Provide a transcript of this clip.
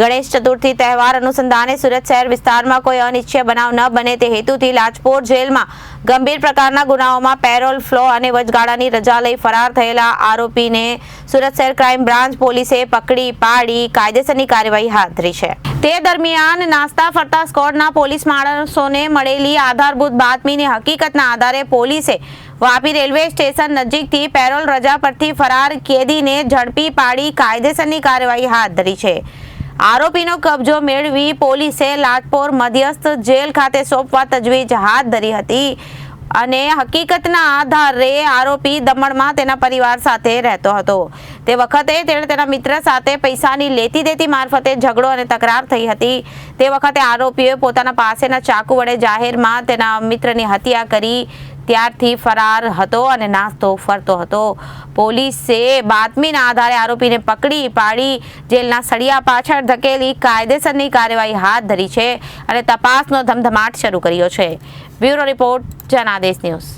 ગણેશ ચતુર્થી તહેવાર અનુસંધાને સુરત શહેર વિસ્તારમાં કોઈ અનિચ્છય બનાવ ન બને તે હેતુથી લાજપોર જેલમાં ગંભીર પ્રકારના ગુનાઓમાં પેરોલ, ફ્લો અને વચગાળાની રજા લઈ ફરાર થયેલા આરોપીને સુરત શહેર ક્રાઇમ બ્રાન્ચ પોલીસે પકડી પાડી કાયદેસરની કાર્યવાહી હાથ ધરી છે. તે દરમિયાન નાસ્તા ફરતા સ્કોડના પોલીસ માણસોને મળેલી આધારભૂત બાતમીની હકીકતના આધારે પોલીસે વાપી રેલવે સ્ટેશન નજીકથી પેરોલ રજા પરથી ફરાર કેદીને ઝડપી પાડી કાયદેસરની કાર્યવાહી હાથ ધરી છે. આરોપીનો કબજો મેળવી પોલીસે લાજપોર મધ્યસ્થ જેલ ખાતે સોંપવા તજવીજ હાથ ધરી હતી. અને હકીકતના આધારે આરોપી દમણમાં તેના પરિવાર સાથે રહેતો હતો. તે વખતે તેણે તેના મિત્ર સાથે પૈસાની લેતી દેતી મારફતે ઝઘડો અને તકરાર થઈ હતી. તે વખતે આરોપીએ પોતાના પાસેના ચાકુ વડે જાહેરમાં તેના મિત્રની હત્યા કરી ત્યારથી ફરાર હતો અને નાસ્તો ફરતો હતો. પોલીસે બાતમીના આધારે આરોપીને પકડી પાડી. જેલના સળિયા પાછળ ધકેલી કાયદેસરની કાર્યવાહી હાથ ધરી છે અને તપાસનો ધમધમાટ શરૂ કર્યો છે. Bureau report Janadesh news.